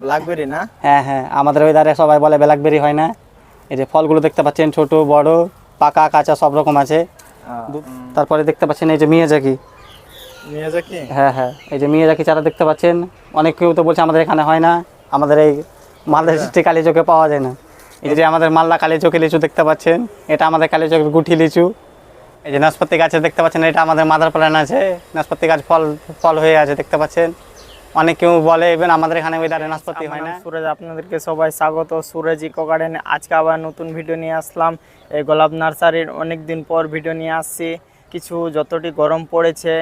Blackberry না? হ্যাঁ হ্যাঁ আমাদের ওই ধারে সবাই বলে ব্ল্যাকবেরি হয় না। এই যে ফলগুলো দেখতে পাচ্ছেন ছোট বড় পাকা কাঁচা সব রকম আছে। তারপরে দেখতে পাচ্ছেন এই যে মিয়াজাকি নিয়ে যা কি হ্যাঁ হ্যাঁ এই যে মিয়াজাকি চারা দেখতে পাচ্ছেন। অনেক কেউ তো বলছে আমাদের এখানে হয় না। আমাদের এই মালদা ডিস্ট্রিক্ট কালী চোখে পাওয়া যায় না। এই যে আমাদের মালদা কালী লিচু দেখতে পাচ্ছেন এটা আমাদের কালী চোখের গুঠি লিচু। এই যে নাশপাতি গাছে দেখতে পাচ্ছেন এটা আমাদের মাদার প্ল্যান আছে। নাশপাতি গাছ ফল ফল হয়ে আছে দেখতে পাচ্ছেন। অনেক কেউ বলে ইভেন আমাদের এখানে ওই ধারে নাশপাতি হয় না। সুরজ আপনাদেরকে সবাই স্বাগত। সুরজ ইকো গার্ডেনে আজকে আবার নতুন ভিডিও নিয়ে আসলাম। এই গোলাপ নার্সারির অনেক দিন পর ভিডিও নিয়ে আসছি। কিছু যতটি গরম পড়েছে,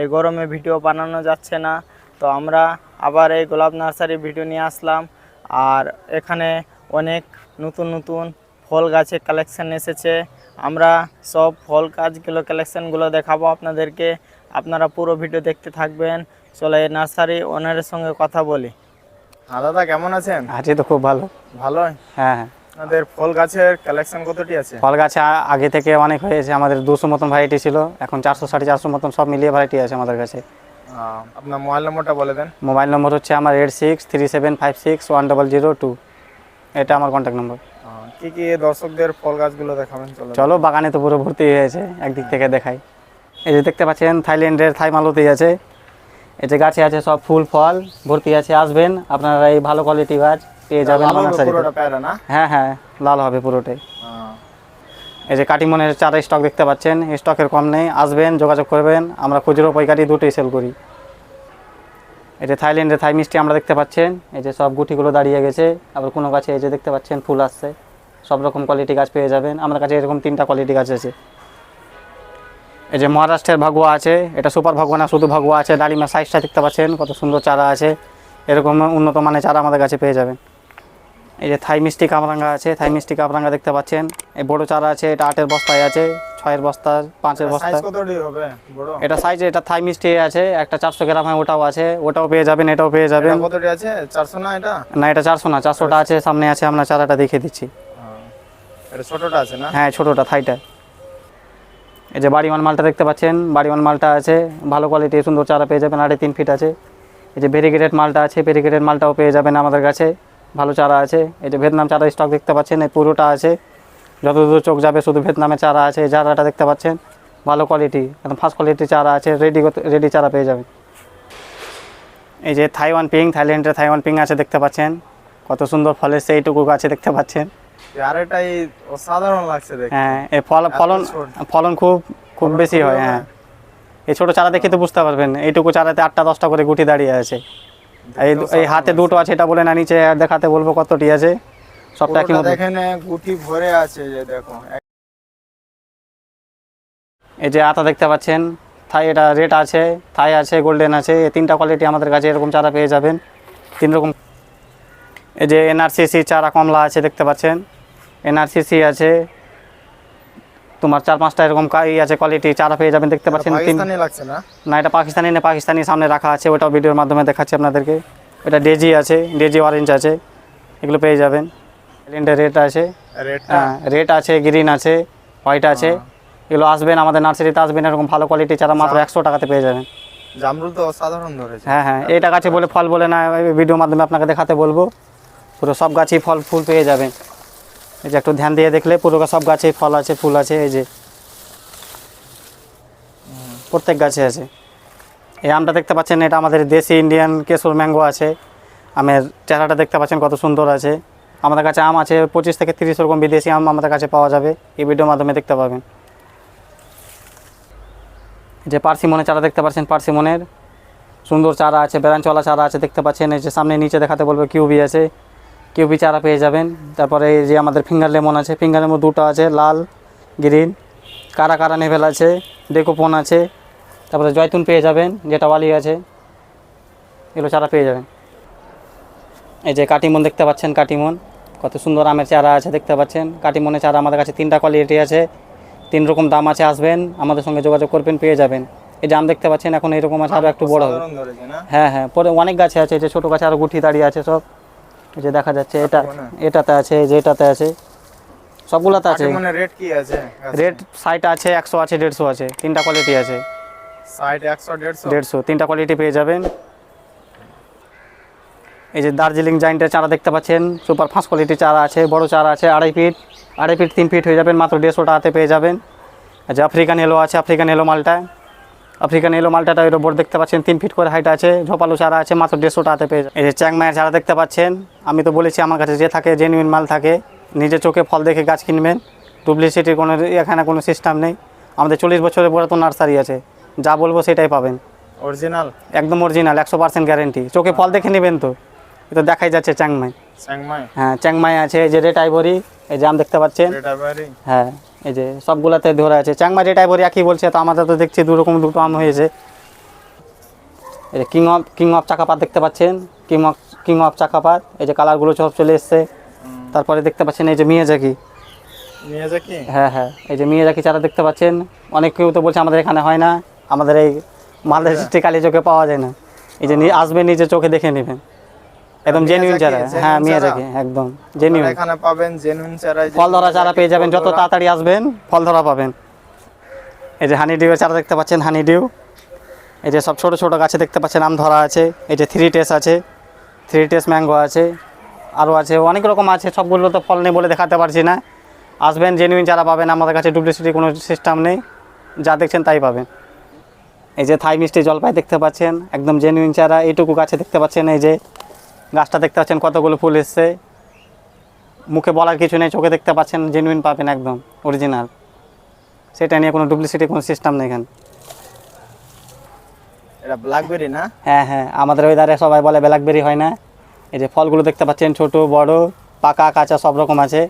এই গরমে ভিডিও বানানো যাচ্ছে না। তো আমরা আবার এই গোলাপ নার্সারির ভিডিও নিয়ে আসলাম। আর এখানে অনেক নতুন নতুন ফল গাছের কালেকশান এসেছে। আমরা সব ফল গাছগুলো কালেকশানগুলো দেখাবো আপনাদেরকে। আপনারা পুরো ভিডিও দেখতে থাকবেন। চলে নার্সারি ওনারের সঙ্গে কথা বলি। হ্যাঁ দাদা কেমন আছেন? আছে তো খুব ভালো। ভালো? হ্যাঁ হ্যাঁ। আপনাদের ফল গাছের কালেকশন কতটি আছে? ফল গাছে আগে থেকে অনেক হয়েছে আমাদের দুশো মতন ভ্যারাইটি ছিল এখন চারশো সাড়ে চারশো মতন সব মিলিয়ে ভ্যারাইটি আছে আমাদের কাছে। আপনার মোবাইল নম্বরটা বলে দেন। মোবাইল নম্বর হচ্ছে আমার eight six three seven five six one double zero two এটা আমার কন্ট্যাক্ট নম্বর কি কি দর্শকদের ফল গাছগুলো দেখাবেন? চলো। চলো বাগানে তো পুরো ভর্তি হয়েছে একদিক থেকে দেখাই। এই যে দেখতে পাচ্ছেন থাইল্যান্ডের থাই মালতি আছে এই যে গাছে আছে সব ফুল ফল ভর্তি আছে আসবেন। আপনারা এই ভালো কোয়ালিটি গাছ পেয়ে যাবেন হ্যাঁ হ্যাঁ লাল হবে পুরোটাই। এই যে কাটিমনের চারা স্টক দেখতে পাচ্ছেন স্টকের কম নেই। আসবেন যোগাযোগ করবেন। আমরা খুচরো পাইকারি দুটোই সেল করি। এই যে থাইল্যান্ডের থাই মিষ্টি আমরা দেখতে পাচ্ছেন। এই যে সব গুটিগুলো দাঁড়িয়ে গেছে। আবার কোনো গাছে এই যে দেখতে পাচ্ছেন ফুল আসছে। সব রকম কোয়ালিটি গাছ পেয়ে যাবেন। আমার কাছে এরকম তিনটা কোয়ালিটি গাছ আছে। এই যে মহারাষ্ট্রের ভাগুয়া আছে এটা সুপার ভাগুয়া না শুধু ভাগুয়া আছে ডালিমার সাইজটা দেখতে পাচ্ছেন কত সুন্দর চারা আছে এরকম উন্নত মানের চারা আমাদের কাছে পেয়ে যাবেন। এই যে থাই মিষ্টি কামরাঙ্গা আছে থাই মিষ্টি কামরাঙ্গা দেখতে পাচ্ছেন এই বড় চারা আছে এটা আটের বস্তায় আছে ছয়ের বস্তা পাঁচের বস্তা। এটা সাইজে এটা থাই মিষ্টি আছে একটা চারশো গ্রাম হয় ওটাও আছে ওটাও পেয়ে যাবেন এটাও পেয়ে যাবেন। আছে চারশো না এটা? না এটা চারশো না চারশোটা আছে সামনে আছে আমরা চারাটা দেখিয়ে দিচ্ছি। এটা ছোটটা আছে না? হ্যাঁ ছোটোটা থাইটা। এই যে বাড়িওয়ান মালটা দেখতে পাচ্ছেন বাড়িওয়ান মালটা আছে, ভালো কোয়ালিটি সুন্দর চারা পেয়ে যাবেন, আড়াই তিন ফিট আছে। এই যে ভেরিগেটেড মালটা আছে ভেরিগেটেড মালটাও পেয়ে যাবেন আমাদের কাছে, ভালো চারা আছে। এই যে ভিয়েতনাম চারা স্টক দেখতে পাচ্ছেন, এই পুরোটা আছে। যত দূর চোখ যাবে শুধু ভিয়েতনামের চারা আছে, এই চারাটা দেখতে পাচ্ছেন, ভালো কোয়ালিটি একদম ফার্স্ট কোয়ালিটির চারা আছে রেডি রেডি চারা পেয়ে যাবেন। এই যে থাইওয়ান পিং থাইল্যান্ডের থাইওয়ান পিং আছে দেখতে পাচ্ছেন, কত সুন্দর ফলের সেইটুকু গাছে দেখতে পাচ্ছেন। এটাই অসাধারণ লাগছে দেখতে। হ্যাঁ ফলন ফলন খুব খুব বেশি হয় হয়। হ্যাঁ। এই ছোটো চারা দেখে তো বুঝতে পারবেন এইটুকু চারাতে আটটা দশটা করে গুটি দাঁড়িয়ে আছে। এই এই হাতে দুটো আছে এটা বলে না নিচে দেখাতে বলব কতটি আছে। সবটা কি দেখেন গুটি ভরে আছে যে দেখো এই যে আতা দেখতে পাচ্ছেন থাই এটা রেড আছে থাই আছে গোল্ডেন আছে এই তিনটা কোয়ালিটি আমাদের কাছে এরকম চারা পেয়ে যাবেন। তিন রকম এই যে এনআরসিসি চারা কমলা আছে দেখতে পাচ্ছেন। এনআরসিসি আছে। তোমার চার পাঁচটা এরকম কা- ই আছে কোয়ালিটি চারা পেয়ে যাবেন দেখতে পাচ্ছেন লাগছে না? না এটা পাকিস্তানি না পাকিস্তানি সামনে রাখা আছে ওটাও ভিডিওর মাধ্যমে দেখাচ্ছি আপনাদেরকে। এটা ডেজি আছে ডেজি অরেঞ্জ আছে এগুলো পেয়ে যাবেন। সিলিন্ডার রেড আছে। হ্যাঁ রেড আছে গ্রিন আছে হোয়াইট আছে। এগুলো আসবেন আমাদের নার্সারিতে আসবেন এরকম ভালো কোয়ালিটি চারা মাত্র একশো টাকাতে পেয়ে যাবেন। জামরুল তো অসাধারণ ধরেছে। হ্যাঁ হ্যাঁ এটা গাছে বলে ফল বলে না ভিডিওর মাধ্যমে আপনাকে দেখাতে বলব। পুরো সব গাছেই ফল ফুল পেয়ে যাবেন। এই যে একটু ধ্যান দিয়ে দেখলে পুরো সব গাছেই ফল আছে, ফুল আছে, এই যে। প্রত্যেক গাছে আছে। এই আমটা দেখতে পাচ্ছেন, এটা আমাদের দেশি ইন্ডিয়ান কেশর ম্যাঙ্গো আছে। আমের চেহারাটা দেখতে পাচ্ছেন কত সুন্দর আছে। আমাদের কাছে আম আছে পঁচিশ থেকে তিরিশ রকম বিদেশি আম আমাদের কাছে পাওয়া যাবে। এই ভিডিওর মাধ্যমে দেখতে পাবেন। যে পার্সিমনের চারা দেখতে পাচ্ছেন, পার্সিমনের। সুন্দর চারা আছে, বেড়ানচলা চারা আছে দেখতে পাচ্ছেন। এই যে সামনে নিচে দেখাতে বলবে কিউবি আছে। কিউবি চারা পেয়ে যাবেন। তারপরে এই যে আমাদের ফিঙ্গার লেমন আছে ফিঙ্গার লেমন দুটো আছে লাল গ্রিন কারা কারা নেভেল আছে ডেকোপন আছে তারপরে জয়তুন পেয়ে যাবেন যেটা ওয়ালি আছে এগুলো চারা পেয়ে যাবেন। এই যে কাটিমন দেখতে পাচ্ছেন কাটিমন কত সুন্দর আমের চারা আছে দেখতে পাচ্ছেন। কাটিমনের চারা আমাদের কাছে তিনটা কোয়ালিটি আছে তিন রকম দাম আছে আসবেন আমাদের সঙ্গে যোগাযোগ করবেন পেয়ে যাবেন। এই যে আম দেখতে পাচ্ছেন এখন এরকম আছে আরও একটু বড় হবে। হ্যাঁ হ্যাঁ পরে অনেক গাছে আছে এই যে ছোটো গাছে আরও গুঠি দাঁড়িয়ে আছে সব। এই যে দেখা যাচ্ছে এটা এটাতে আছে এই যে এটাতে আছে। সবগুলোতে আছে। মানে রেট কি আছে? রেট ষাট আছে একশো আছে দেড়শো আছে তিনটা কোয়ালিটি আছে। ষাট একশো দেড়শো? দেড়শো তিনটা কোয়ালিটি পেয়ে যাবেন। এই যে দার্জিলিং জাইন্টের চারা দেখতে পাচ্ছেন সুপার ফার্স্ট কোয়ালিটির চারা আছে বড় চারা আছে আড়াই ফিট আড়াই ফিট তিন ফিট হয়ে যাবেন মাত্র দেড়শো টাকাতে পেয়ে যাবেন। যে আফ্রিকান এলো আছে আফ্রিকান এলো মালটা। আফ্রিকান এলো মালটাটা এর ওপর দেখতে পাচ্ছেন তিন ফিট করে হাইট আছে ঝোপালো চারা আছে মাত্র দেড়শো টাকাতে পেয়ে যাবেন। এই যে চ্যাংমায়ের চারা দেখতে পাচ্ছেন আমি তো বলেছি আমার কাছে যে থাকে জেনুইন মাল থাকে নিজে চোখে ফল দেখে গাছ কিনবেন ডুপ্লিসিটির কোনো এখানে কোনো সিস্টেম নেই। আমাদের চল্লিশ বছরের পরে তো নার্সারি আছে যা বলব সেটাই পাবেন। অরিজিনাল একদম অরিজিনাল একশো পার্সেন্ট গ্যারেন্টি চোখে ফল দেখে নেবেন তো এ তো দেখাই যাচ্ছে চ্যাংমাই স্যাংমাই হ্যাঁ চ্যাংমাই আছে এই যে রেড আইভরি এই যে আম দেখতে পাচ্ছেন। হ্যাঁ। এই যে সবগুলাতে ধরে আছে। চ্যাংমাই রেড আইভরি একই বলছে তো আমাদের তো দেখছি দু রকম দুটো আম হয়েছে। এই যে কিং অফ কিং অফ চাকাপাত দেখতে পাচ্ছেন? কিং অফ কিং অফ চাকাপাত এই যে কালারগুলো সব চলে এসছে। তারপরে দেখতে পাচ্ছেন এই যে মিয়াজাকি। নিয়ে যা কি হ্যাঁ হ্যাঁ এই যে মিয়াজাকি চারা দেখতে পাচ্ছেন। অনেক কেউ তো বলছে আমাদের এখানে হয় না। আমাদের এই মালদা ডিস্ট্রিক্ট কালী চোখে পাওয়া যায় না। এই যে আসবেন নিজে চোখে দেখে নেবেন। একদম জেনুইন চারা। হ্যাঁ মিয়াজাকি একদম জেনুইন এখানে পাবেন জেনুইন চারা ফল ধরা চারা পেয়ে যাবেন যত তাড়াতাড়ি আসবেন ফল ধরা পাবেন। এই যে হানি ডিউয়ের চারা দেখতে পাচ্ছেন হানি ডিউ এই যে সব ছোটো ছোটো গাছে দেখতে পাচ্ছেন আম ধরা আছে। এই যে থ্রি টেস আছে। থ্রি টেস ম্যাঙ্গো আছে। আরও আছে অনেক রকম আছে সবগুলো তো ফল নেই বলে দেখাতে পারছি না। আসবেন জেনুইন চারা পাবেন আমাদের কাছে ডুপ্লিসিটি কোনো সিস্টেম নেই। যা দেখছেন তাই পাবেন। এই যে থাই মিষ্টি জলপাই দেখতে পাচ্ছেন একদম জেনুইন চারা এইটুকু গাছে দেখতে পাচ্ছেন এই যে গাছটা দেখতে পাচ্ছেন কতগুলো ফুল এসছে। মুখে বলার কিছু নেই চোখে দেখতে পাচ্ছেন জেনুইন পাবেন একদম অরিজিনাল সেটা নিয়ে কোনো ডুপ্লিসিটি কোনো সিস্টেম নেই এখানে। এটা ব্ল্যাকবেরি না? হ্যাঁ হ্যাঁ আমাদের ওই ধারে সবাই বলে ব্ল্যাকবেরি হয় না। এই যে ফলগুলো দেখতে পাচ্ছেন ছোট বড় পাকা কাঁচা সব রকম আছে।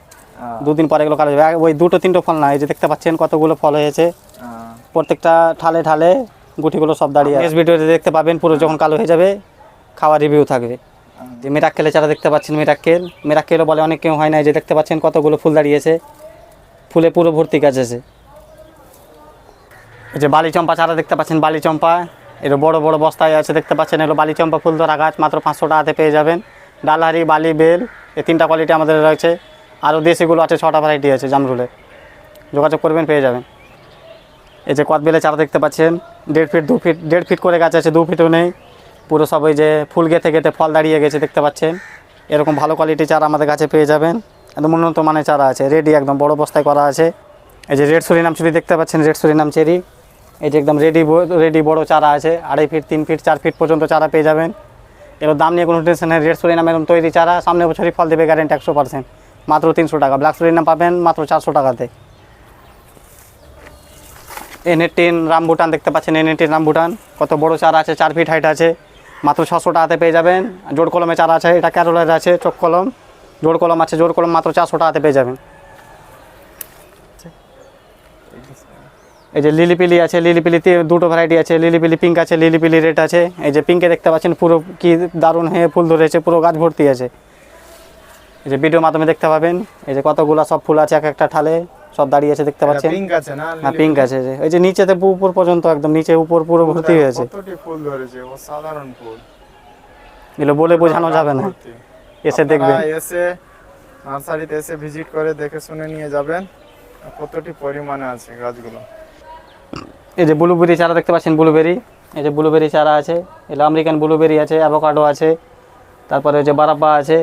দুদিন পরে এগুলো কালো হয়ে যাবে। ওই দুটো তিনটো ফল না এই যে দেখতে পাচ্ছেন কতগুলো ফল হয়েছে। প্রত্যেকটা ঠালে ঠালে গুটিগুলো সব দাঁড়িয়ে নেক্সট ভিডিওতে দেখতে পাবেন পুরো যখন কালো হয়ে যাবে খাওয়ার রিভিউ থাকবে। যে মেরাক্কেলে চারা দেখতে পাচ্ছেন মেরাক্কেল মেরাক্কেলও বলে অনেক কেউ হয় না যে দেখতে পাচ্ছেন কতগুলো ফুল দাঁড়িয়েছে, ফুলে পুরো ভর্তি গাছ আছে। এই যে বালি চম্পা চারা দেখতে পাচ্ছেন বালি চম্পা এর বড় বড় বস্তায় আছে দেখতে পাচ্ছেন, এগুলো বালি চম্পা ফুল ধরা গাছ, মাত্র পাঁচশো টাকাতে পেয়ে যাবেন। ডালহারি, বালি, বেল, এই তিনটা কোয়ালিটি আমাদের রয়েছে। আরও দেশিগুলো আছে, ছটা ভ্যারাইটি আছে জামরুলে যোগাযোগ করবেন, পেয়ে যাবেন। এই যে কদবেলে চারা দেখতে পাচ্ছেন, দেড় ফিট দু ফিট দেড় ফিট করে গাছ আছে, দু ফিটও নেই। পুরো সব ওই যে ফুল গেঁথে গেঁথে ফল দাঁড়িয়ে গেছে দেখতে পাচ্ছেন। এরকম ভালো কোয়ালিটি চারা আমাদের কাছে পেয়ে যাবেন। একদম উন্নত মানের চারা আছে রেডি একদম বড় বস্তায় করা আছে। এই যে রেড সুরিনাম চেরি দেখতে পাচ্ছেন রেড সুরিনাম চেরি এই যে একদম রেডি রেডি বড় চারা আছে, আড়াই ফিট তিন ফিট চার ফিট পর্যন্ত চারা পেয়ে যাবেন। এর দাম নিয়ে কোনো টেনশন নেই রেড সুরিনাম এরকম তৈরি চারা, সামনে বছরই ফল দেবে গ্যারেন্টি একশো পার্সেন্ট মাত্র তিনশো টাকা ব্ল্যাক সুরিনাম পাবেন মাত্র চারশো টাকাতে। এনএটিন রামবুটান দেখতে পাচ্ছেন এনএটিন রামবুটান। কত বড় চারা আছে, চার ফিট হাইট আছে। মাত্র ছশো টাকাতে পেয়ে যাবেন। জোড় কলমে চারা আছে, এটা ক্যারোলের আছে, চোখ কলম। জোড় কলম আছে, জোড় কলম মাত্র চারশো টাকাতে পেয়ে যাবেন। এই যে লিলিপিলি আছে লিলিপিলিতে দুটো ভ্যারাইটি আছে লিলিপিলি পিঙ্ক আছে লিলিপিলি রেড আছে। এই যে পিঙ্কে দেখতে পাচ্ছেন, পুরো কি দারুণ হয়ে ফুল ধরেছে, পুরো গাছ ভর্তি আছে। এই যে ভিডিওর মাধ্যমে দেখতে পাবেন, এই যে কতগুলা সব ফুল আছে এক একটা ঠালে। সব দাঁড়িয়ে আছে দেখতে পাচ্ছেন। পিঙ্ক আছে না? হ্যাঁ পিঙ্ক আছে যে। ওই যে নিচেতে উপর পর্যন্ত একদম নিচে উপর পুরো ভর্তি হয়েছে। কতটি ফুল ধরেছে? ও সাধারণ ফুল। এগুলো বলে বোঝানো যাবে না। এসে দেখবেন। এসে নার্সারিতে এসে ভিজিট করে দেখে শুনে নিয়ে যাবেন। কতটি পরিমাণে আছে গাছগুলো? এই যে ব্লুবেরি চারা দেখতে পাচ্ছেন ব্লুবেরি এই যে ব্লুবেরি চারা আছে। এগুলো আমেরিকান ব্লুবেরি আছে অ্যাভোকাডো আছে। তারপরে ওই যে বারাব্বা আছে।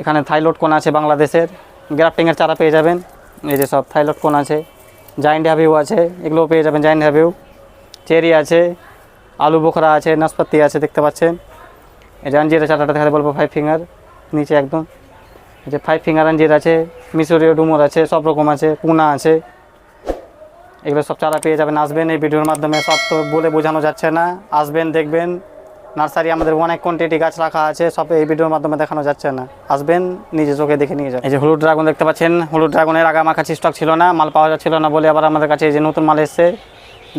এখানে থাইলট কোন আছে বাংলাদেশের। গ্রাফটিংয়ের চারা পেয়ে যাবেন। এই যে সব থাইলট কোন আছে? জাইন্ট হ্যাভিউ আছে, এগুলোও পেয়ে যাবেন জাইন্ট হ্যাভিউ চেরি আছে, আলু বোখরা আছে, নাশপাতি আছে, দেখতে পাচ্ছেন। এই যে আঞ্জিরা চারাটা দেখাতে বলব ফাইভ ফিঙ্গার নিচে একদম। এই যে ফাইভ ফিঙ্গার আঞ্জির আছে মিশরীয় ডুমুর আছে, সব রকম আছে, পুনা আছে। এগুলো সব চারা পেয়ে যাবেন, আসবেন এই ভিডিওর মাধ্যমে। সব তো বলে বোঝানো যাচ্ছে না। আসবেন, দেখবেন। নার্সারি আমাদের অনেক কোয়ান্টিটি গাছ রাখা আছে সব এই ভিডিওর মাধ্যমে দেখানো যাচ্ছে না। আসবেন নিজে চোখে দেখে নিয়ে যাবেন এই যে হলুদ ড্রাগন দেখতে পাচ্ছেন হলুদ ড্রাগনের আগে আমার কাছে স্টক ছিল না মাল পাওয়া যাচ্ছিল না বলে আবার আমাদের কাছে এই যে নতুন মাল এসছে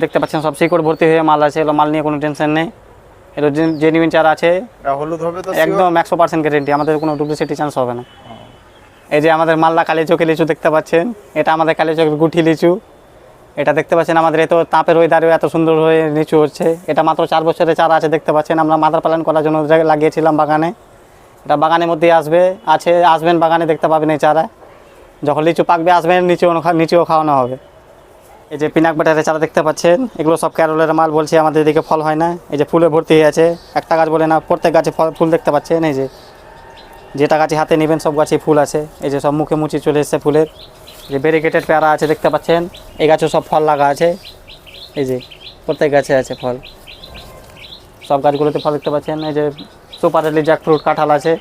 দেখতে পাচ্ছেন সব শিকড় ভর্তি হয়ে মাল আছে এগুলো মাল নিয়ে কোনো টেনশন নেই। এটা জেনুইন চারা আছে। হলুদ হবে তো একদম একশো পার্সেন্ট গ্যারেন্টি আমাদের কোনো ডুপ্লিসিটি চান্স হবে না। এই যে আমাদের মালদা কালী চোখে লিচু দেখতে পাচ্ছেন এটা আমাদের কালী চোখের গুঠি লিচু। এটা দেখতে পাচ্ছেন আমাদের এত তাপের ওয়েদারেও এত সুন্দর হয়ে নিচু হচ্ছে। এটা মাত্র চার বছরের চারা আছে দেখতে পাচ্ছেন। আমরা মাদার পালন করার জন্য লাগিয়েছিলাম বাগানে। এটা বাগানের মধ্যেই আসবে, আছে, আসবেন বাগানে দেখতে পাবেন এই চারা। যখন লিচু পাকবে, আসবেন নিচেও নিচেও খাওয়ানো হবে। এই যে পিনাক বাটারের চারা দেখতে পাচ্ছেন, এগুলো সব ক্যারোলের মাল বলছি, আমাদের এদিকে ফল হয় না। এই যে ফুলে ভর্তি হয়ে আছে, একটা গাছ বলে না, প্রত্যেক গাছে ফল ফুল দেখতে পাচ্ছেন এই যে। যেটা গাছে হাতে নেবেন, সব গাছে ফুল আছে। এই যে সব মুখে মুচি চলে এসছে ফুলের। যে ব্যারিকেটেড পেয়ারা আছে দেখতে পাচ্ছেন এই গাছে সব ফল লাগা আছে। এই যে প্রত্যেক গাছে আছে ফল। সব গাছগুলোতে ফল দেখতে পাচ্ছেন এই যে সুপার এলি জ্যাক ফ্রুট কাঁঠাল আছে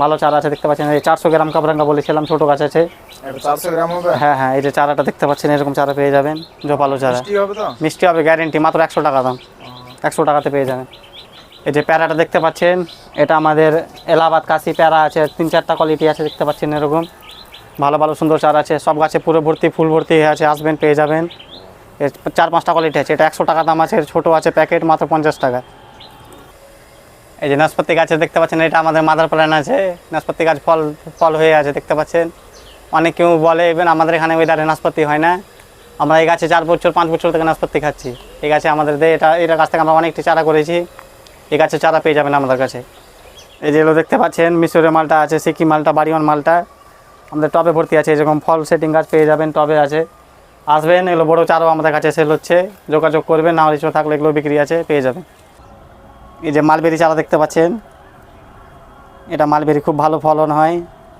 ভালো চারা আছে দেখতে পাচ্ছেন এই চারশো গ্রাম কাবরাঙ্গা বলেছিলাম ছোটো গাছ আছে। চারশো গ্রাম হ্যাঁ হ্যাঁ এই যে চারাটা দেখতে পাচ্ছেন এরকম চারা পেয়ে যাবেন জোপালো চারা। মিষ্টি হবে গ্যারেন্টি মাত্র একশো টাকা দাম। একশো টাকাতে পেয়ে যাবেন। এই যে প্যারাটা দেখতে পাচ্ছেন এটা আমাদের এলাহাবাদ কাশি প্যারা আছে তিন চারটা কোয়ালিটি আছে দেখতে পাচ্ছেন এরকম। ভালো ভালো সুন্দর চারা আছে, সব গাছে পুরো ভর্তি, ফুল ভর্তি হয়ে আছে, আসবেন, পেয়ে যাবেন। এর চার পাঁচটা কোয়ালিটি আছে, এটা একশো টাকা দাম আছে, ছোটো আছে প্যাকেট মাত্র পঞ্চাশ টাকা। এই যে নাশপাতি গাছে দেখতে পাচ্ছেন, এটা আমাদের মাদার প্ল্যান আছে, নাশপাতি গাছ ফল ফল হয়ে আছে, দেখতে পাচ্ছেন। অনেক কেউ বলে ইভেন আমাদের এখানে ওয়েদারে নাশপাতি হয় না। আমরা এই গাছে চার বছর, পাঁচ বছর থেকে নাশপাতি খাচ্ছি। এই গাছে আমাদের এটা এটা গাছ থেকে আমরা অনেকটি চারা করেছি। এই গাছে চারা পেয়ে যাবেন আমাদের কাছে। এই যেগুলো দেখতে পাচ্ছেন, মিশরের মালটা আছে, সিকিম মালটা, বাড়িওয়ান মালটা। আমাদের টবে ভর্তি আছে এরকম ফল সেটিং গাছ পেয়ে যাবেন, টবে আছে। আসবেন, এগুলো বড়ো চারাও আমাদের কাছে সেল হচ্ছে। যোগাযোগ করবেন, না হলে থাকলে এগুলো বিক্রি আছে, পেয়ে যাবেন। এই যে মালবেরি চারা দেখতে পাচ্ছেন, এটা মালবেরি খুব ভালো ফলন হয়।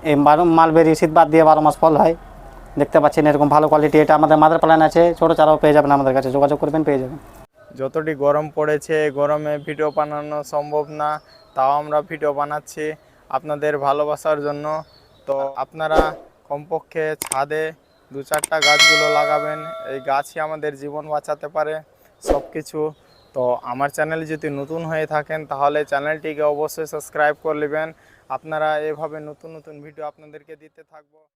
এই বারো মালবেরি শীত বাদ দিয়ে বারো মাস ফল হয়। দেখতে পাচ্ছেন এরকম ভালো কোয়ালিটি এটা আমাদের মাদার প্ল্যান আছে, ছোটো চারাও পেয়ে যাবেন আমাদের কাছে, যোগাযোগ করবেন, পেয়ে যাবেন। যতটি গরম পড়েছে, গরমে ভিডিও বানানো সম্ভব না, তাও আমরা ভিডিও বানাচ্ছি। আপনাদের ভালোবাসার জন্য তো আপনারা কমপক্ষে ছাদে দু চারটা গাছগুলো লাগাবেন। এই গাছই আমাদের জীবন বাঁচাতে পারে সব কিছু তো আমার চ্যানেল যদি নতুন হয়ে থাকেন, তাহলে চ্যানেলটিকে অবশ্যই সাবস্ক্রাইব করে নেবেন। আপনারা এভাবে নতুন নতুন ভিডিও আপনাদেরকে দিতে থাকব।